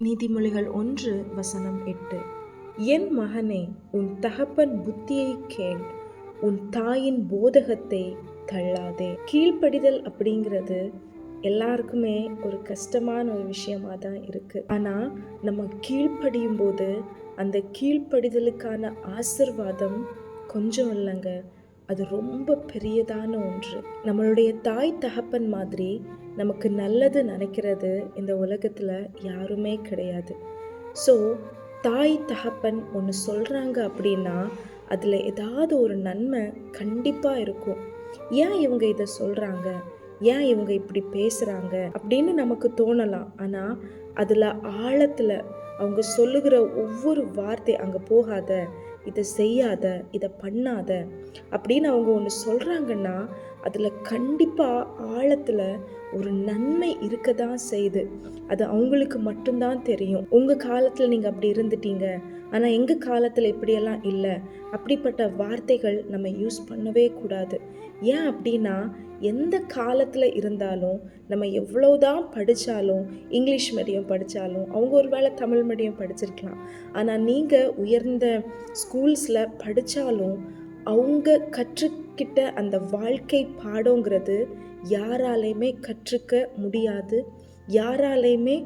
நீதிமொழிகள் ஒன்று வசனம் எட்டு. என் மகனே உன் தகப்பன் புத்தியை கேள். உன் தாயின் போதகத்தை தள்ளாதே. கீழ்ப்படிதல் அப்படிங்கிறது எல்லாருக்குமே ஒரு கஷ்டமான ஒரு விஷயமா தான் இருக்குது ஆனால் நம்ம கீழ்ப்படியும் போது அந்த கீழ்ப்படிதலுக்கான ஆசிர்வாதம் கொஞ்சம் இல்லைங்க. அது ரொம்ப பெரியதான ஒன்று. நம்மளுடைய தாய் தகப்பன் மாதிரி நமக்கு நல்லது நினைக்கிறது இந்த உலகத்தில் யாருமே கிடையாது. ஸோ தாய் தகப்பன் ஒன்று சொல்கிறாங்க அப்படின்னா அதில் ஏதாவது ஒரு நன்மை கண்டிப்பாக இருக்கும். ஏன் இவங்க இதை சொல்கிறாங்க ஏன் இவங்க இப்படி பேசுகிறாங்க அப்படின்னு நமக்கு தோணலாம். ஆனால் அதில் ஆழத்தில் அவங்க சொல்லுகிற ஒவ்வொரு வார்த்தை அங்கே போகாத இதை செய்யாத இதை பண்ணாத அப்படின்னு அவங்க ஒன்று சொல்கிறாங்கன்னா அதில் கண்டிப்பாக ஆழத்தில் ஒரு நன்மை இருக்க தான் செய்யுது. அது அவங்களுக்கு மட்டும்தான் தெரியும். உங்கள் காலத்தில் நீங்கள் அப்படி இருந்துட்டீங்க. ஆனால் எங்கள் காலத்தில் இப்படியெல்லாம் இல்லை. அப்படிப்பட்ட வார்த்தைகள் நம்ம யூஸ் பண்ணவே கூடாது. ஏன் அப்படின்னா எந்த காலத்தில் இருந்தாலும் நம்ம எவ்வளோதான் படித்தாலும் இங்கிலீஷ் மீடியம் படித்தாலும் அவங்க ஒரு வேளை தமிழ் மீடியம் படிச்சிருக்கலாம். ஆனால் நீங்கள் உயர்ந்த ஸ்கூல்ஸில் படித்தாலும் அவங்க கற்றுக்கிட்ட அந்த வாழ்க்கை பாடங்கிறது யாராலையுமே கற்றுக்க முடியாது. யாராலையுமே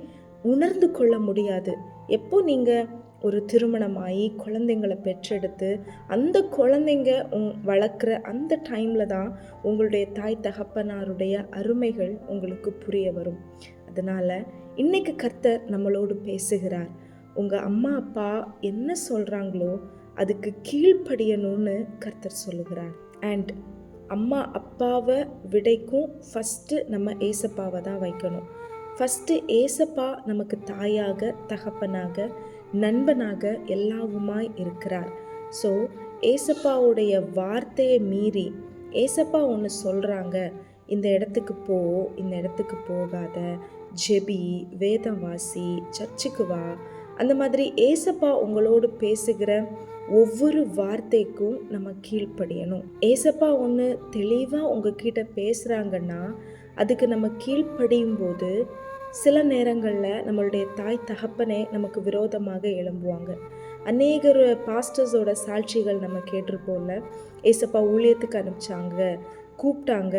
உணர்ந்து கொள்ள முடியாது. எப்போ நீங்கள் ஒரு திருமணமாகி குழந்தைங்களை பெற்றெடுத்து அந்த குழந்தைங்க உங் வளர்க்குற அந்த டைமில் தான் உங்களுடைய தாய் தகப்பனாருடைய அருமைகள் உங்களுக்கு புரிய வரும். அதனால் இன்றைக்கு கர்த்தர் நம்மளோடு பேசுகிறார். உங்கள் அம்மா அப்பா என்ன சொல்கிறாங்களோ அதுக்கு கீழ்ப்படியணும்னு கர்த்தர் சொல்லுகிறார். அண்ட் அம்மா அப்பாவை விடைக்கும் ஃபஸ்ட்டு நம்ம ஏசப்பாவை தான் வைக்கணும். ஃபஸ்ட்டு ஏசப்பா நமக்கு தாயாக தகப்பனாக நண்பனாக எல்லாவுமாய் இருக்கிறார். ஸோ ஏசப்பாவுடைய வார்த்தையை மீறி ஏசப்பா ஒன்று சொல்கிறாங்க இந்த இடத்துக்கு போ இந்த இடத்துக்கு போகாத ஜெபி வேதம் வாசி சர்ச்சுக்கு வா. அந்த மாதிரி ஏசப்பா உங்களோடு பேசுகிற ஒவ்வொரு வார்த்தைக்கும் நம்ம கீழ்ப்படியணும். ஏசப்பா ஒன்று தெளிவாக உங்ககிட்ட பேசுகிறாங்கன்னா அதுக்கு நம்ம கீழ்ப்படியும் போது சில நேரங்களில் நம்மளுடைய தாய் தகப்பனே நமக்கு விரோதமாக எழும்புவாங்க. அநேகர் பாஸ்டர்ஸோட சாட்சிகள் நம்ம கேட்டிருப்போம்ல. ஏசப்பா ஊழியத்துக்கு அனுப்பிச்சாங்க கூப்பிட்டாங்க.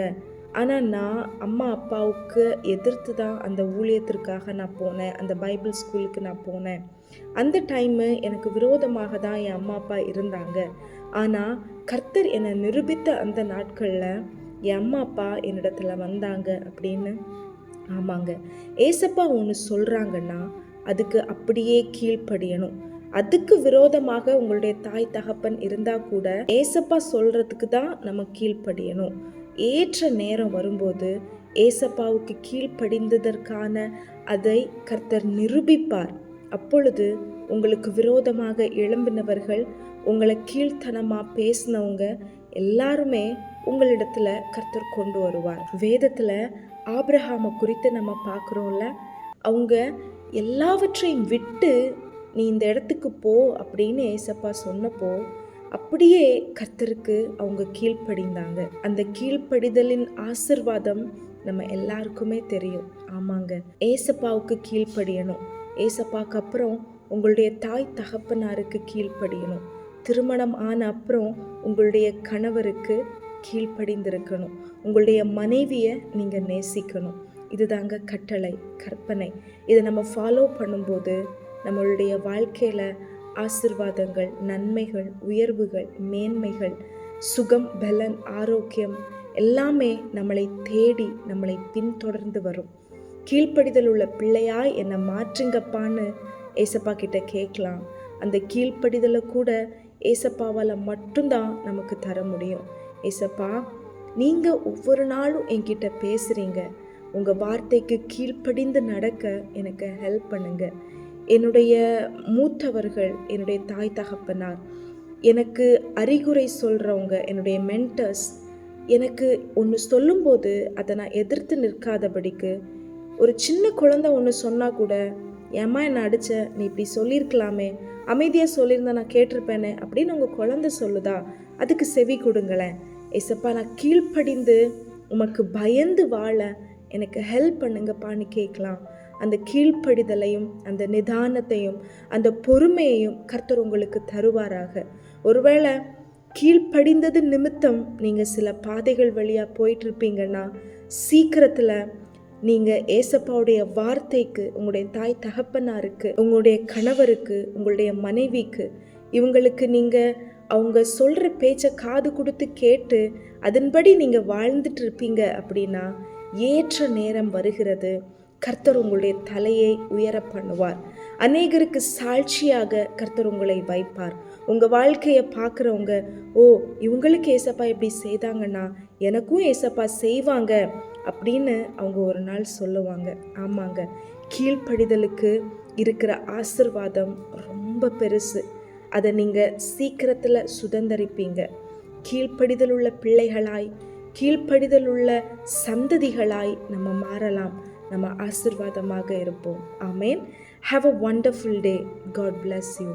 ஆனால் நான் அம்மா அப்பாவுக்கு எதிர்த்து தான் அந்த ஊழியத்திற்காக நான் போனேன். அந்த பைபிள் ஸ்கூலுக்கு நான் போனேன். அந்த டைமு எனக்கு விரோதமாக தான் என் அம்மா அப்பா இருந்தாங்க. ஆனால் கர்த்தர் என்னை நிரூபித்த அந்த நாட்களில் என் அம்மா அப்பா என்னிடத்துல வந்தாங்க அப்படின்னு ஆமாங்க. ஏசப்பா ஒன்று சொல்கிறாங்கன்னா அதுக்கு அப்படியே கீழ்ப்படியணும். அதுக்கு விரோதமாக உங்களுடைய தாய் தகப்பன் இருந்தால் கூட ஏசப்பா சொல்கிறதுக்கு தான் நம்ம கீழ்ப்படியணும். ஏற்ற நேரம் வரும்போது ஏசப்பாவுக்கு கீழ்ப்படிந்ததற்கான அதை கர்த்தர் நிரூபிப்பார். அப்பொழுது உங்களுக்கு விரோதமாக எழும்பினவர்கள் உங்களை கீழ்த்தனமாக பேசினவங்க எல்லாருமே உங்களிடத்துல கர்த்தர் கொண்டு வருவார். வேதத்தில் ஆப்ரஹாமை குறித்து நம்ம பார்க்குறோம்ல அவங்க எல்லாவற்றையும் விட்டு நீ இந்த இடத்துக்கு போ அப்படின்னு ஏசப்பா சொன்னப்போ அப்படியே கர்த்தருக்கு அவங்க கீழ்ப்படிந்தாங்க. அந்த கீழ்ப்படிதலின் ஆசிர்வாதம் நம்ம எல்லாருக்குமே தெரியும். ஆமாங்க. ஏசப்பாவுக்கு கீழ்ப்படியணும். ஏசப்பாவுக்கு அப்புறம் உங்களுடைய தாய் தகப்பனாருக்கு கீழ்ப்படியணும். திருமணம் ஆன அப்புறம் உங்களுடைய கணவருக்கு கீழ்ப்படிந்திருக்கணும். உங்களுடைய மனைவியை நீங்கள் நேசிக்கணும். இதுதாங்க கட்டளை கற்பனை. இதை நம்ம ஃபாலோ பண்ணும்போது நம்மளுடைய வாழ்க்கையில் ஆசிர்வாதங்கள் நன்மைகள் உயர்வுகள் மேன்மைகள் சுகம் பலன் ஆரோக்கியம் எல்லாமே நம்மளை தேடி நம்மளை பின்தொடர்ந்து வரும். கீழ்ப்படிதல் உள்ள பிள்ளையாய் என்னை மாற்றுங்கப்பான்னு ஏசப்பா கிட்ட கேட்கலாம். அந்த கீழ்ப்படிதலை கூட ஏசப்பாவால் மட்டும்தான் நமக்கு தர முடியும். ஏசப்பா நீங்கள் ஒவ்வொரு நாளும் என்கிட்ட பேசுகிறீங்க உங்கள் வார்த்தைக்கு கீழ்ப்படிந்து நடக்க எனக்கு ஹெல்ப் பண்ணுங்கள் என்னுடைய மூத்தவர்கள் என்னுடைய தாய் தகப்பனார் எனக்கு அறிகுறை சொல்கிறவங்க என்னுடைய மென்டர்ஸ் எனக்கு ஒன்று சொல்லும்போது அதை நான் எதிர்த்து நிற்காதபடிக்கு ஒரு சின்ன குழந்தை ஒன்று சொன்னால் கூட ஏம்மா என்னை அடித்த நீ இப்படி சொல்லியிருக்கலாமே. அமைதியாக சொல்லியிருந்தா நான் கேட்டிருப்பேனே அப்படின்னு உங்கள் குழந்தை சொல்லுதா? அதுக்கு செவி கொடுங்களேன். ஏசப்பா நான் கீழ்ப்படிந்து உமக்கு பயந்து வாழ எனக்கு ஹெல்ப் பண்ணுங்கப்பான்னு கேட்கலாம். அந்த கீழ்ப்படிதலையும் அந்த நிதானத்தையும் அந்த பொறுமையையும் கர்த்தர் உங்களுக்கு தருவாராக. ஒருவேளை கீழ்ப்படிந்தது நிமித்தம் நீங்கள் சில பாதைகள் வழியாக போயிட்டுருப்பீங்கன்னா சீக்கிரத்தில் நீங்கள் ஏசப்பாவுடைய வார்த்தைக்கு உங்களுடைய தாய் தகப்பனாருக்கு உங்களுடைய கணவருக்கு உங்களுடைய மனைவிக்கு இவங்களுக்கு நீங்கள் அவங்க சொல்கிற பேச்சை காது கொடுத்து கேட்டு அதன்படி நீங்கள் வாழ்ந்துட்டு இருப்பீங்க அப்படின்னா ஏற்ற நேரம் வருகிறது. கர்த்தர் உங்களுடைய தலையை உயர பண்ணுவார். அநேகருக்கு சாட்சியாக கர்த்தர் உங்களை வைப்பார். உங்கள் வாழ்க்கையை பார்க்குறவங்க ஓ இவங்களுக்கு ஏசப்பா இப்படி செய்தாங்கன்னா எனக்கும் ஏசப்பா செய்வாங்க அப்படின்னு அவங்க ஒரு நாள் சொல்லுவாங்க. ஆமாங்க. கீழ்ப்படிதலுக்கு இருக்கிற ஆசிர்வாதம் ரொம்ப பெருசு. அதை நீங்கள் சீக்கிரத்தில் சுதந்தரிப்பீங்க. கீழ்ப்படிதல் உள்ள பிள்ளைகளாய் கீழ்ப்படிதல் உள்ள சந்ததிகளாய் நம்ம மாறலாம். நம்ம ஆசிர்வாதமாக இருப்போம். Amen have a wonderful day God bless you